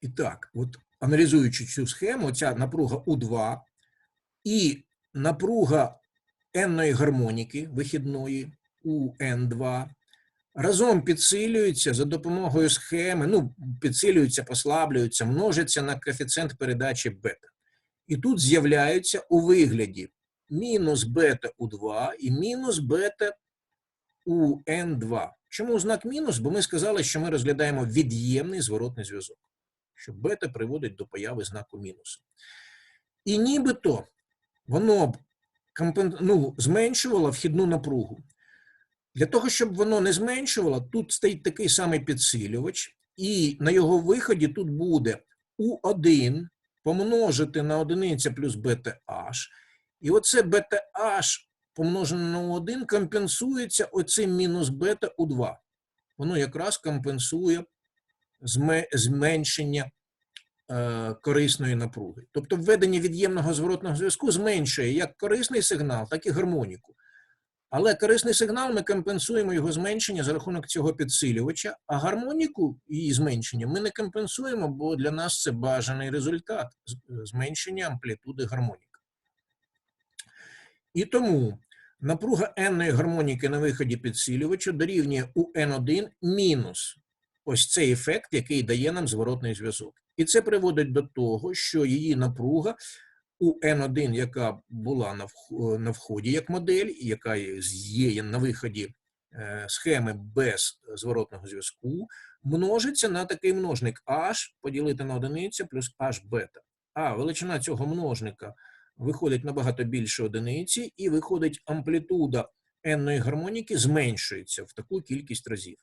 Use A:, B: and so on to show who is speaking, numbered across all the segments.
A: І так, от аналізуючи цю схему, ця напруга У2 і напруга n гармоніки вихідної УН2 разом підсилюються за допомогою схеми, ну, підсилюються, послаблюються, множаться на коефіцієнт передачі бета. І тут з'являються у вигляді мінус бета У2 і мінус бета УН2. Чому знак мінус? Бо ми сказали, що ми розглядаємо від'ємний зворотний зв'язок, що бета приводить до появи знаку мінусу. І нібито воно б ну, зменшувало вхідну напругу. Для того, щоб воно не зменшувало, тут стоїть такий самий підсилювач, і на його виході тут буде У1 помножити на одиниця плюс бета H. І оце бета H помножене на У1 компенсується оцим мінус бета У2. Воно якраз компенсує зменшення е, корисної напруги. Тобто введення від'ємного зворотного зв'язку зменшує як корисний сигнал, так і гармоніку. Але корисний сигнал ми компенсуємо його зменшення за рахунок цього підсилювача, а гармоніку її зменшення ми не компенсуємо, бо для нас це бажаний результат зменшення амплітуди гармоніки. І тому напруга n гармоніки на виході підсилювача дорівнює у n1 мінус ось цей ефект, який дає нам зворотний зв'язок. І це приводить до того, що її напруга у N1, яка була на вході як модель, яка є на виході е, схеми без зворотного зв'язку, множиться на такий множник H поділити на одиницю плюс H бета. А величина цього множника виходить набагато більше одиниці, і виходить амплітуда n гармоніки зменшується в таку кількість разів.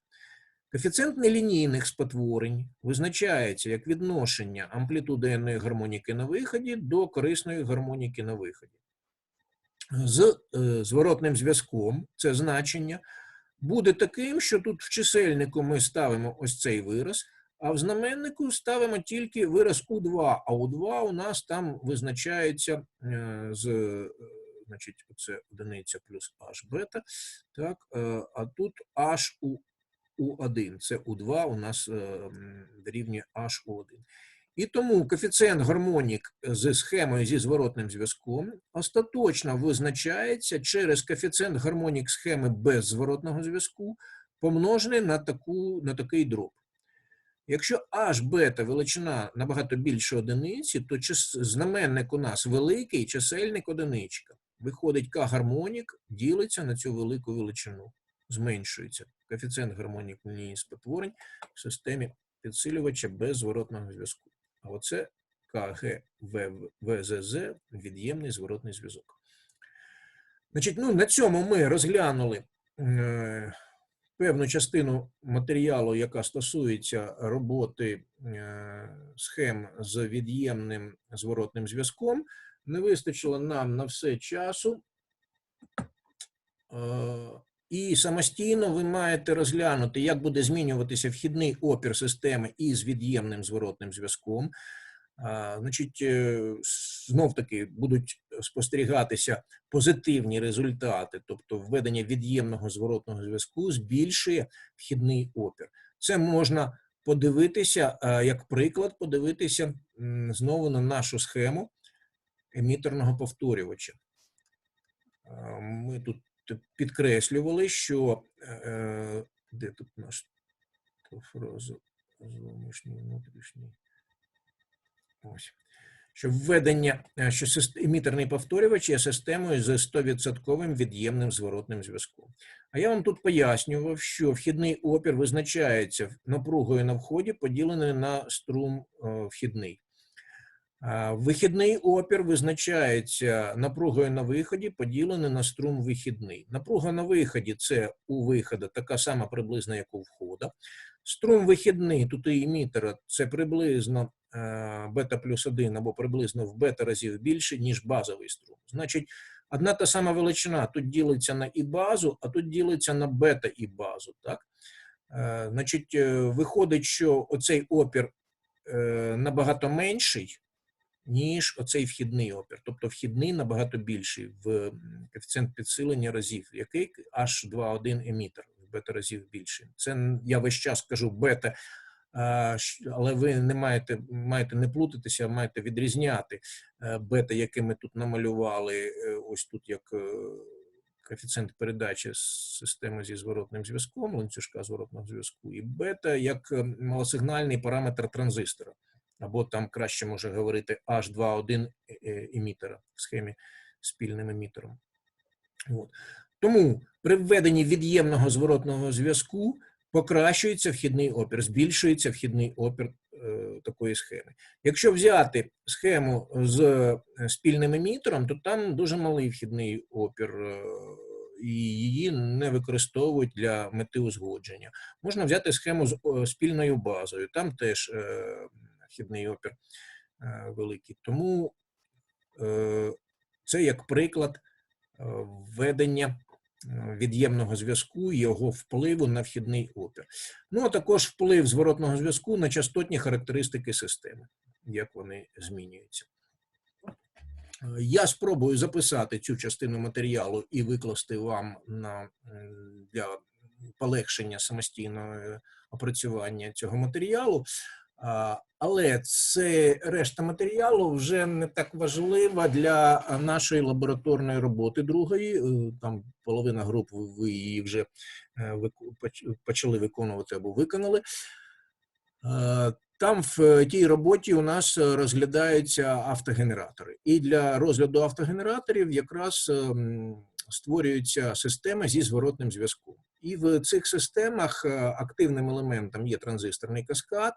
A: Коефіцієнт нелінійних спотворень визначається як відношення амплітуди n гармоніки на виході до корисної гармоніки на виході. З е, зворотним зв'язком це значення буде таким, що тут в чисельнику ми ставимо ось цей вираз, а в знаменнику ставимо тільки вираз У2, а У2 у нас там визначається е, з е, значить, це одиниця плюс H бета, так, а тут H у у1, це У2 у нас е, дорівнює HU1. І тому коефіцієнт гармонік з схемою зі зворотним зв'язком остаточно визначається через коефіцієнт гармонік схеми без зворотного зв'язку, помножений на, таку, на такий дроб. Якщо H бета величина набагато більше одиниці, то знаменник у нас великий, чисельник одиничка. Виходить, К гармонік ділиться на цю велику величину зменшується коефіцієнт гармонік лінії спотворень в системі підсилювача без зворотного зв'язку. А оце КГ ВЗЗ від'ємний зворотний зв'язок. Значить, ну, на цьому ми розглянули е, певну частину матеріалу, яка стосується роботи е, схем з від'ємним зворотним зв'язком. Не вистачило нам на все часу. Е, і самостійно ви маєте розглянути, як буде змінюватися вхідний опір системи із від'ємним зворотним зв'язком. Значить, е, знов таки будуть спостерігатися позитивні результати, тобто введення від'ємного зворотного зв'язку збільшує вхідний опір. Це можна подивитися, як приклад, подивитися знову на нашу схему емітерного повторювача. Ми тут підкреслювали, що е, де тут наш фраза зовнішній внутрішній. Ось. Що введення, е, що емітерний повторювач є системою з 100% від'ємним зворотним зв'язком. А я вам тут пояснював, що вхідний опір визначається напругою на вході, поділеною на струм е, вхідний. Вихідний опір визначається напругою на виході, поділений на струм вихідний. Напруга на виході це у виходу така сама приблизно, як у входа. Струм вихідний тут і емітера це приблизно бета плюс 1 або приблизно в бета разів більше, ніж базовий струм. Значить, одна та сама величина тут ділиться на і базу, а тут ділиться на бета і базу. Так? Значить, е, виходить, що оцей опір е, набагато менший, ніж оцей вхідний опір. Тобто вхідний набагато більший в коефіцієнт підсилення разів, який H21 емітер в бета разів більший. Це я весь час кажу бета але ви не маєте, маєте не плутатися, а маєте відрізняти е, бета, яке ми тут намалювали, е, ось тут як е, коефіцієнт передачі системи зі зворотним зв'язком, ланцюжка зворотного зв'язку, і бета як малосигнальний параметр транзистора, або там краще може говорити H2.1 е, емітера в схемі спільним емітером. От. Тому при введенні від'ємного зворотного зв'язку покращується вхідний опір, збільшується вхідний опір е, такої схеми. Якщо взяти схему з е, спільним емітером, то там дуже малий вхідний опір, е, і її не використовують для мети узгодження. Можна взяти схему з спільною базою, там теж е, вхідний опір е, великий. Тому е, це як приклад е, введення від'ємного зв'язку і його впливу на вхідний опір. Ну, а також вплив зворотного зв'язку на частотні характеристики системи, як вони змінюються. Я спробую записати цю частину матеріалу і викласти вам на, для полегшення самостійного опрацювання цього матеріалу. Але це решта матеріалу вже не так важлива для нашої лабораторної роботи другої. Е, Там половина груп ви- її вже е, почали виконувати або виконали. Е, Там в тій роботі у нас розглядаються автогенератори. І для розгляду автогенераторів якраз ем, створюється система зі зворотним зв'язком. І в цих системах активним елементом є транзисторний каскад,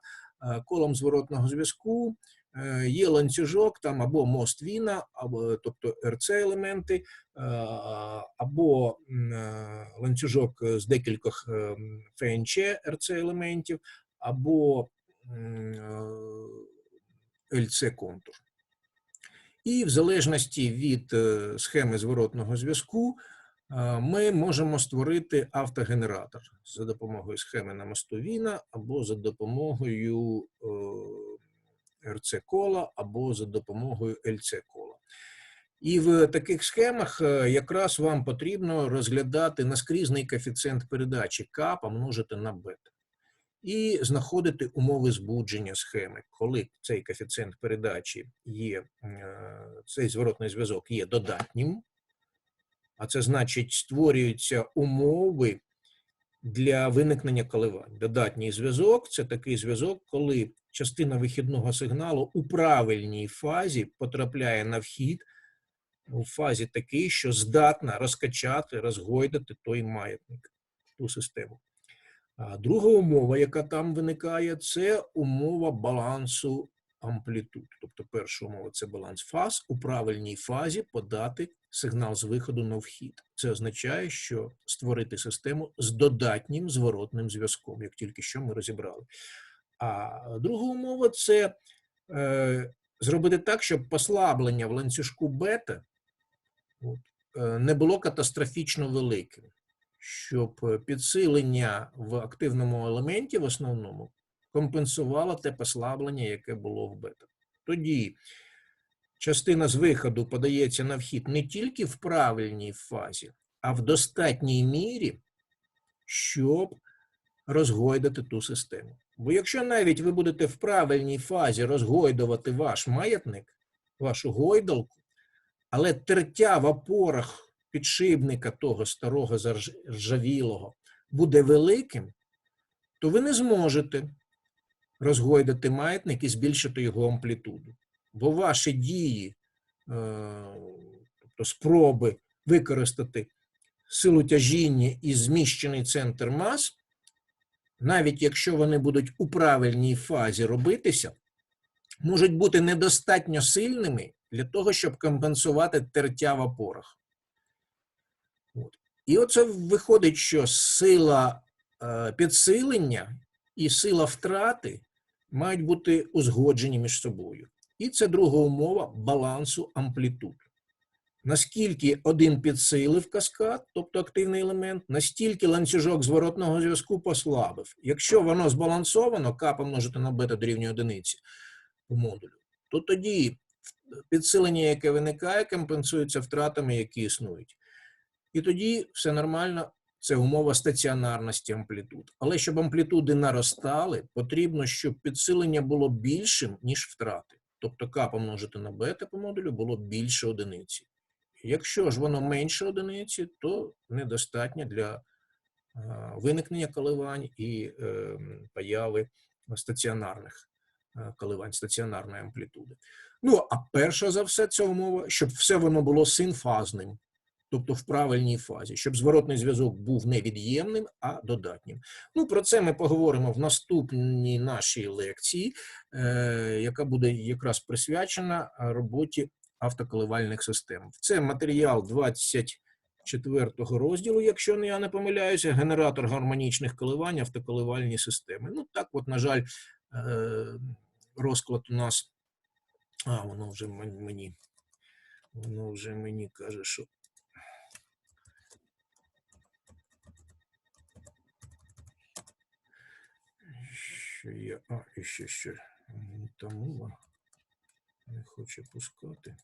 A: колом зворотного зв'язку е, є ланцюжок там або мост Віна, або тобто РЦ-елементи, е, або е, ланцюжок з декількох ФНЧ РЦ-елементів, або ЛЦ-контур. І в залежності від е, схеми зворотного зв'язку е, ми можемо створити автогенератор за допомогою схеми на мосту Віна або за допомогою РЦ-кола, або за допомогою ЛЦ-кола. І в таких схемах е, якраз вам потрібно розглядати наскрізний коефіцієнт передачі К помножити на бета і знаходити умови збудження схеми, коли цей коефіцієнт передачі є, е, цей зворотний зв'язок є додатнім, а це значить, створюються умови для виникнення коливань. Додатній зв'язок це такий зв'язок, коли частина вихідного сигналу у правильній фазі потрапляє на вхід у фазі такий, що здатна розкачати, розгойдати той маятник, ту систему. А друга умова, яка там виникає, це умова балансу амплітуд. Тобто перша умова це баланс фаз. У правильній фазі подати сигнал з виходу на вхід. Це означає, що створити систему з додатнім зворотним зв'язком, як тільки що ми розібрали. А друга умова це е, зробити так, щоб послаблення в ланцюжку бета от, е, не було катастрофічно великим щоб е, підсилення в активному елементі в основному компенсувало те послаблення, яке було в бета. Тоді частина з виходу подається на вхід не тільки в правильній фазі, а в достатній мірі, щоб розгойдати ту систему. Бо якщо навіть ви будете в правильній фазі розгойдувати ваш маятник, вашу гойдалку, але тертя в опорах підшипника того старого заржавілого буде великим, то ви не зможете розгойдати маятник і збільшити його амплітуду. Бо ваші дії, тобто спроби використати силу тяжіння і зміщений центр мас, навіть якщо вони будуть у правильній фазі робитися, можуть бути недостатньо сильними для того, щоб компенсувати тертя в опорах. От. І оце виходить, що сила е, підсилення і сила втрати мають бути узгоджені між собою. І це друга умова балансу амплітуд. Наскільки один підсилив каскад, тобто активний елемент, настільки ланцюжок зворотного зв'язку послабив. Якщо воно збалансовано, К помножити на бета дорівнює одиниці по модулю, то тоді підсилення, яке виникає, компенсується втратами, які існують. І тоді все нормально, Це умова стаціонарності амплітуд. Але щоб амплітуди наростали, потрібно, щоб підсилення було більшим, ніж втрати. Тобто К помножити на бета по модулю було більше одиниці. Якщо ж воно менше одиниці, то недостатньо для е, виникнення коливань і е, появи стаціонарних е, коливань, стаціонарної амплітуди. Ну, а перша за все ця умова, щоб все воно було синфазним, тобто в правильній фазі, щоб зворотний зв'язок був не від'ємним, а додатнім. Ну, про це ми поговоримо в наступній нашій лекції, е, яка буде якраз присвячена роботі автоколивальних систем. Це матеріал 24 розділу, якщо я не помиляюся, генератор гармонічних коливань, автоколивальні системи. Ну, так, от, на жаль, е, розклад у нас. А, воно вже мені. Воно вже мені каже, що. Що я. А, і ще що. Тому не хоче пускати.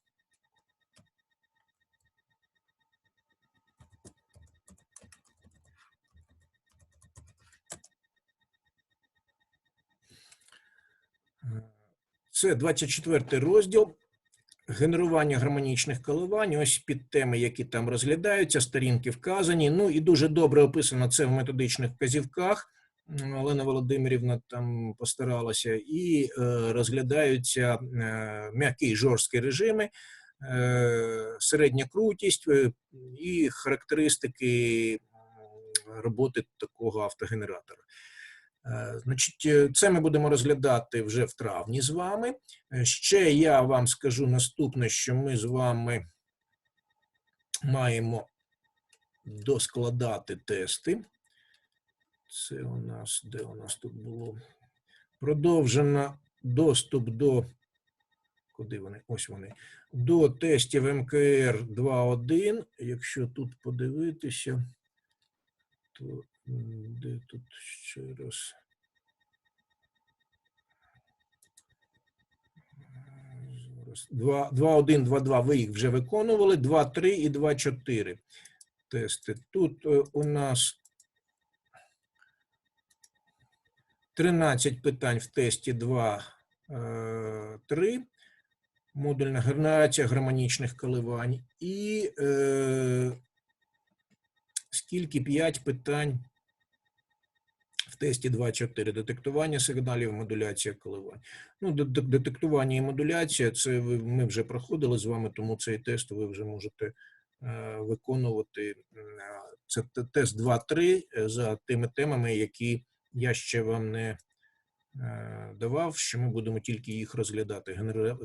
A: Це 24 розділ. Генерування гармонічних коливань. Ось підтеми, які там розглядаються, сторінки вказані. Ну і дуже добре описано це в методичних вказівках. Олена Володимирівна там постаралася, і е, розглядаються е, м'які жорсткі режими, е, середня крутість і характеристики роботи такого автогенератора. Значить, це ми будемо розглядати вже в травні з вами. Ще я вам скажу наступне, що ми з вами маємо доскладати тести. Це у нас, де у нас тут було? Продовжено доступ до. Куди вони? Ось вони. До тестів МКР 2.1. Якщо тут подивитися, то де тут ще раз? Зараз. 2, 2.1, 2.2 ви їх вже виконували, 2.3 і 2.4 тести. Тут е, у нас 13 питань в тесті 2, 3, модульна генерація гармонічних коливань. І е, скільки 5 питань в тесті 2.4 детектування сигналів, модуляція коливань. Ну, де- де- детектування і модуляція це ми вже проходили з вами, тому цей тест ви вже можете е, виконувати. Це тест 2.3 е, за тими темами, які я ще вам не е, давав, що ми будемо тільки їх розглядати.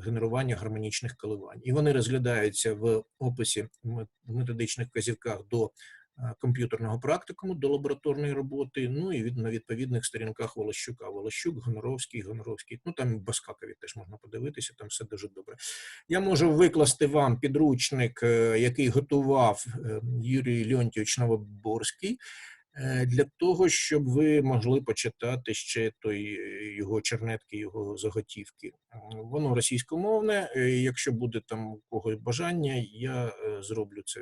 A: Генерування гармонічних коливань. І вони розглядаються в описі в методичних вказівках до е, комп'ютерного практикуму, до лабораторної роботи, ну і на відповідних сторінках Волощука. Волощук, Гоноровський, Гоноровський. Ну там Баскакові теж можна подивитися, там все дуже добре. Я можу викласти вам підручник, е, який готував Юрій Леонтьович Новоборський для того, щоб ви могли почитати ще той е, його чернетки, його заготівки. Воно російськомовне. е, Якщо буде там у когось бажання, я е, зроблю це,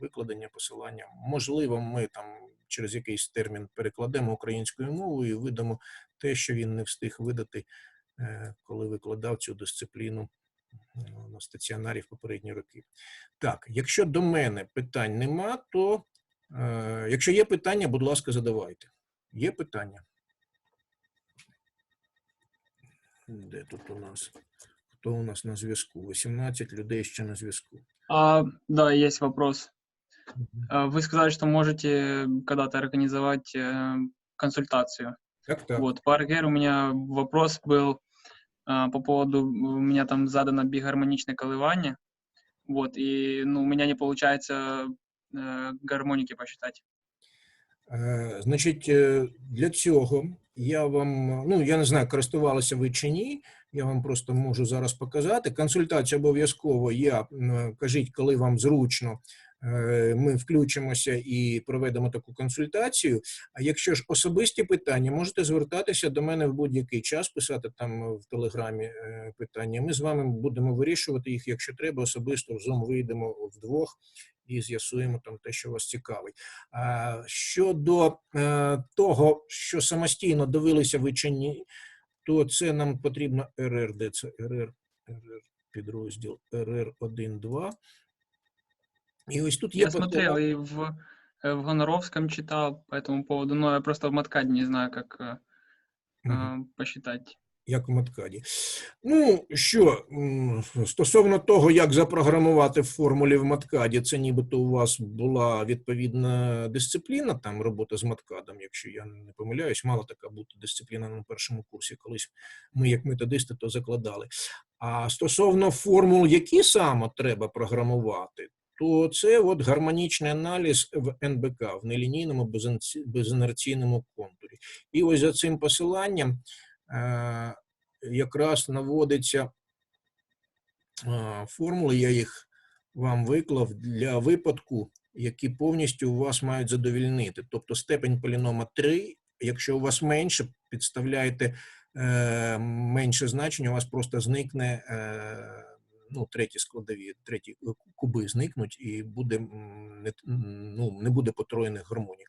A: викладення, посилання. Можливо, ми там через якийсь термін перекладемо українською мовою і видамо те, що він не встиг видати, е, коли викладав цю дисципліну ну, на стаціонарі в попередні роки. Так, якщо до мене питань нема, то е, якщо є питання, будь ласка, задавайте. Є питання? Де тут у нас? Хто у нас на зв'язку? 18 людей ще на зв'язку.
B: А, да, есть вопрос.
A: Мгм.
B: А, Вы сказали, что можете когда-то организовать э, консультацию.
A: Так, так.
B: Вот, по РГР у меня вопрос был а, по поводу, у меня там задано бигармоничное колывание, вот, и, ну, у меня не получается э, гармоники посчитать.
A: Е, Значить, е, для цього я вам, ну я не знаю, користувалися ви чи ні. Я вам просто можу зараз показати. Консультація обов'язково є. Кажіть, коли вам зручно. е, Ми включимося і проведемо таку консультацію. А якщо ж особисті питання, можете звертатися до мене в будь-який час, писати там в телеграмі е, питання. Ми з вами будемо вирішувати їх, якщо треба, особисто в Zoom вийдемо вдвох і з'ясуємо там те, що вас цікавить. А, щодо е, того, що самостійно дивилися ви чи ні, то це нам потрібно РР, де це РР, РР підрозділ РР1-2. І ось тут є
B: Я смотрел
A: потреба-
B: и в, э, в Гоноровском читал по этому поводу, но я просто в Маткаде не знаю, как э,
A: Мгм.
B: э, посчитать.
A: як у Маткаді. Ну, що, стосовно того, як запрограмувати в формулі в Маткаді, це нібито у вас була відповідна дисципліна, там робота з Маткадом, якщо я не помиляюсь, мала така бути дисципліна на першому курсі, колись ми, як методисти, то закладали. А стосовно формул, які саме треба програмувати, то це от гармонічний аналіз в НБК, в нелінійному безінерційному контурі. І ось за цим посиланням якраз наводиться е, формули, я їх вам виклав для випадку, які повністю у вас мають задовільнити. Тобто степень полінома 3, якщо у вас менше, підставляєте е, менше значення, у вас просто зникне е, ну, треті складові, треті куби зникнуть і буде, ну, не буде потроєних гармонік.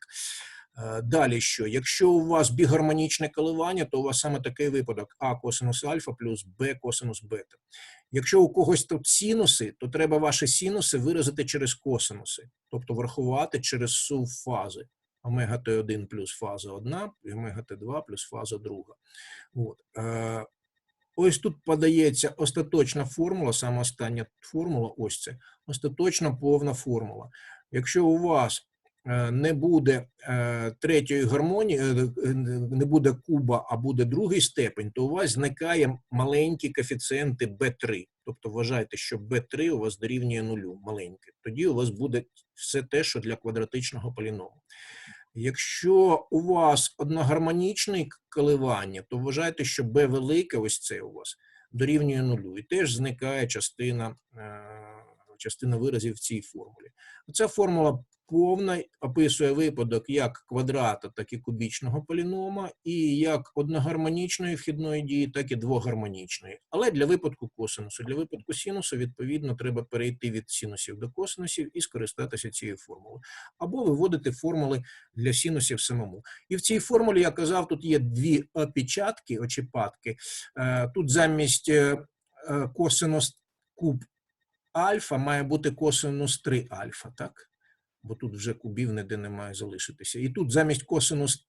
A: Е, Далі що? Якщо у вас бігармонічне коливання, то у вас саме такий випадок А косинус альфа плюс Б косинус бета. Якщо у когось тут синуси, то треба ваші синуси виразити через косинуси, тобто врахувати через сув фази. Омега Т1 плюс фаза одна, і омега Т2 плюс фаза друга. От. Е, Ось тут подається остаточна формула, саме остання формула, ось це, остаточна повна формула. Якщо у вас не буде е, третьої гармонії, е, е, не буде куба, а буде другий степень, то у вас зникає маленькі коефіцієнти b3. Тобто вважайте, що b3 у вас дорівнює нулю, маленьке. Тоді у вас буде все те, що для квадратичного поліному. Якщо у вас одногармонічне коливання, то вважайте, що b велике, ось це у вас, дорівнює нулю. І теж зникає частина, е, частина виразів в цій формулі. Ця формула повна, описує випадок як квадрата, так і кубічного полінома, і як одногармонічної вхідної дії, так і двогармонічної. Але для випадку косинусу, для випадку синусу, відповідно, треба перейти від синусів до косинусів і скористатися цією формулою. Або виводити формули для синусів самому. І в цій формулі я казав, тут є дві опечатки, очіпатки. Е, Тут замість е, е, косинус куб альфа має бути косинус 3 альфа, так? Бо тут вже кубів ніде не має залишитися. І тут замість косинус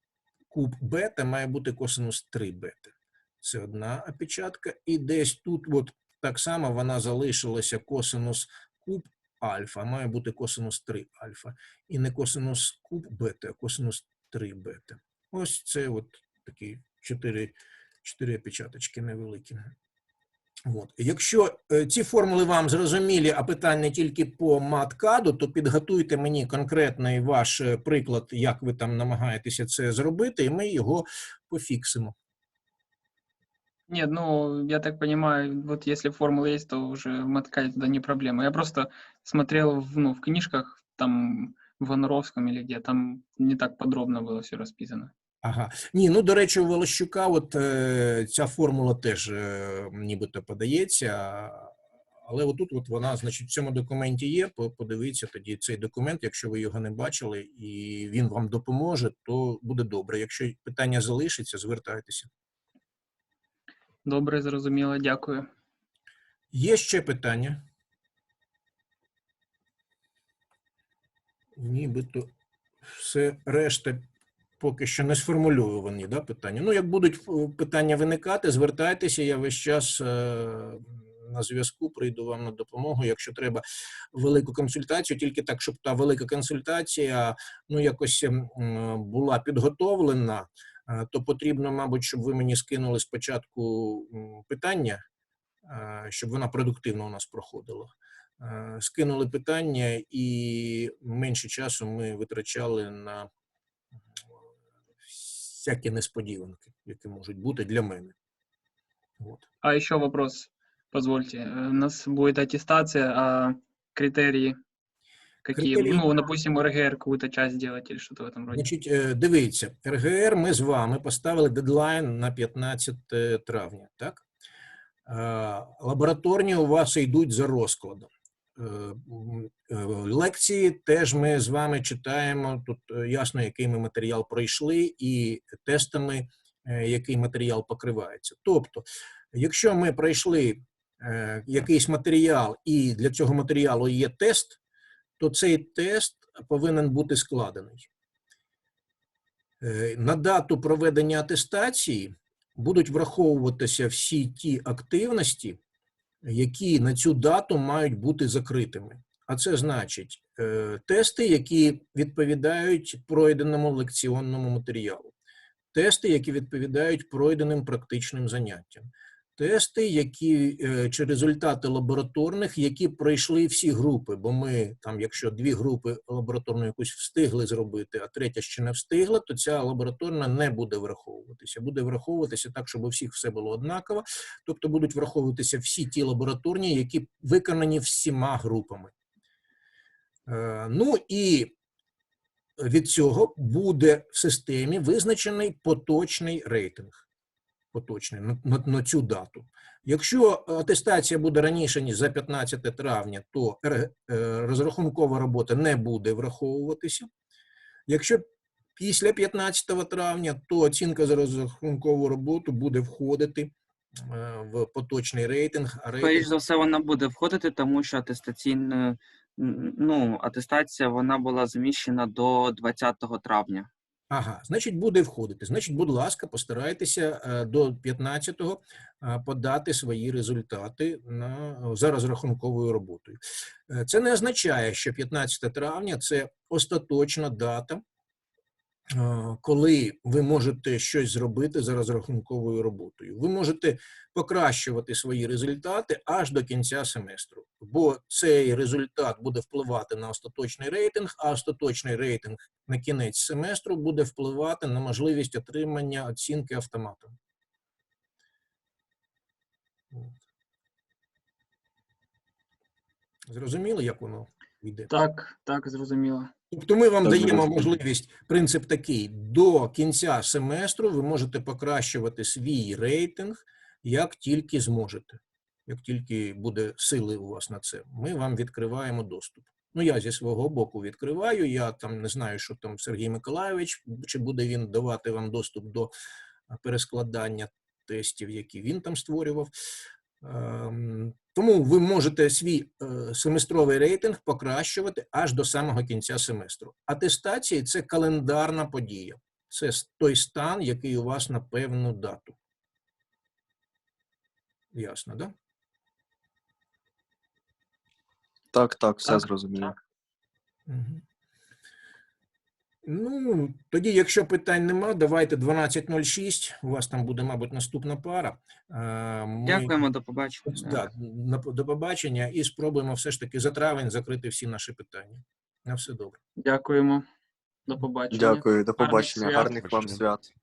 A: куб бета має бути косинус 3 бета. Це одна опечатка. І десь тут от так само вона залишилася косинус куб альфа, має бути косинус 3 альфа. І не косинус куб бета, а косинус 3 бета. Ось це от такі чотири, опечаточки невеликі. От. Якщо е, ці формули вам зрозумілі, а питання тільки по маткаду, то підготуйте мені конкретний ваш е, приклад, як ви там намагаєтеся це зробити, і ми його пофіксимо.
B: Нет, ну, я так понимаю, вот если формула есть, то уже в Маткаде туда не проблема. Я просто смотрел в, ну, в книжках, там, в Гоноровском или где, там не так подробно было все расписано.
A: Ага. Ні, ну до речі, у Волощука от е, ця формула теж е, нібито подається, але отут от вона, значить, в цьому документі є. Подивіться тоді цей документ, якщо ви його не бачили, і він вам допоможе, то буде добре. Якщо питання залишиться, звертайтеся.
B: Добре, зрозуміло, дякую.
A: Є ще питання? Нібито все решта поки що не сформульовані да, питання. Ну, як будуть е, питання виникати, звертайтеся, я весь час е, на зв'язку прийду вам на допомогу, якщо треба велику консультацію, тільки так, щоб та велика консультація ну, якось ем, була підготовлена, е, то потрібно, мабуть, щоб ви мені скинули спочатку питання, щоб вона продуктивно у нас проходила. Скинули питання, і менше часу ми витрачали на всякі несподіванки, які можуть бути для мене. От.
B: А еще вопрос, позвольте. Э, У нас будет аттестация, а критерии какие?
A: Критерии-
B: Ну, допустим, РГР какую-то часть делать или что-то в этом роде.
A: Значить, е, дивіться, РГР ми з вами поставили дедлайн на 15 травня, так? Е, Лабораторні у вас йдуть за розкладом. Е, е, лекції теж ми з вами читаємо тут е, ясно, який ми матеріал пройшли, і тестами, який матеріал покривається. Тобто, якщо ми пройшли якийсь матеріал, і для цього матеріалу є тест, то цей тест повинен бути складений. На дату проведення атестації будуть враховуватися всі ті активності, які на цю дату мають бути закритими. А це значить е, тести, які відповідають пройденому лекціонному матеріалу, тести, які відповідають пройденим практичним заняттям, тести, які е, чи результати лабораторних, які пройшли всі групи. Бо ми там, якщо дві групи лабораторну якусь встигли зробити, а третя ще не встигла, то ця лабораторна не буде враховуватися. Буде враховуватися так, щоб у всіх все було однаково. Тобто будуть враховуватися всі ті лабораторні, які виконані всіма групами. Е, Ну і від цього буде в системі визначений поточний рейтинг. Поточний на, на, цю дату. Якщо атестація буде раніше, ніж за 15 травня, то е, розрахункова робота не буде враховуватися. Якщо після 15 травня, то оцінка за розрахункову роботу буде входити е, в поточний рейтинг. А
C: Скоріш за все, вона буде входити, тому що атестаційна ну, атестація вона була заміщена до 20 травня.
A: Ага, значить, буде входити. Значить, будь ласка, постарайтеся е, до 15-го е, подати свої результати на, за розрахунковою роботою. Е, Це не означає, що 15 травня це остаточна дата, коли ви можете щось зробити за розрахунковою роботою. Ви можете покращувати свої результати аж до кінця семестру, бо цей результат буде впливати на остаточний рейтинг, а остаточний рейтинг на кінець семестру буде впливати на можливість отримання оцінки автоматом. Зрозуміло, як воно йде?
B: Так, так, зрозуміло.
A: Тобто ми вам
D: Так,
A: даємо
D: зрозуміло.
A: можливість, принцип такий, до кінця семестру ви можете покращувати свій рейтинг, як тільки зможете, як тільки буде сили у вас на це. Ми вам відкриваємо доступ. Ну, я зі свого боку відкриваю, я там не знаю, що там Сергій Миколайович, чи буде він давати вам доступ до перескладання тестів, які він там створював. Ем, Тому ви можете свій е, семестровий рейтинг покращувати аж до самого кінця семестру. Атестації це календарна подія. Це той стан, який у вас на певну дату. Ясно, да?
D: Так, так, все
B: Так,
D: зрозуміло.
A: Угу. Ну, тоді, якщо питань нема, давайте 12.06. У вас там буде, мабуть, наступна пара. Е, Ми...
C: Дякуємо, до побачення.
A: Да, на- до побачення і спробуємо все ж таки за травень закрити всі наші питання. На все добре.
B: Дякуємо. До побачення.
D: Дякую, до
B: Гарних
D: побачення.
B: свят.
D: Гарних вам свят.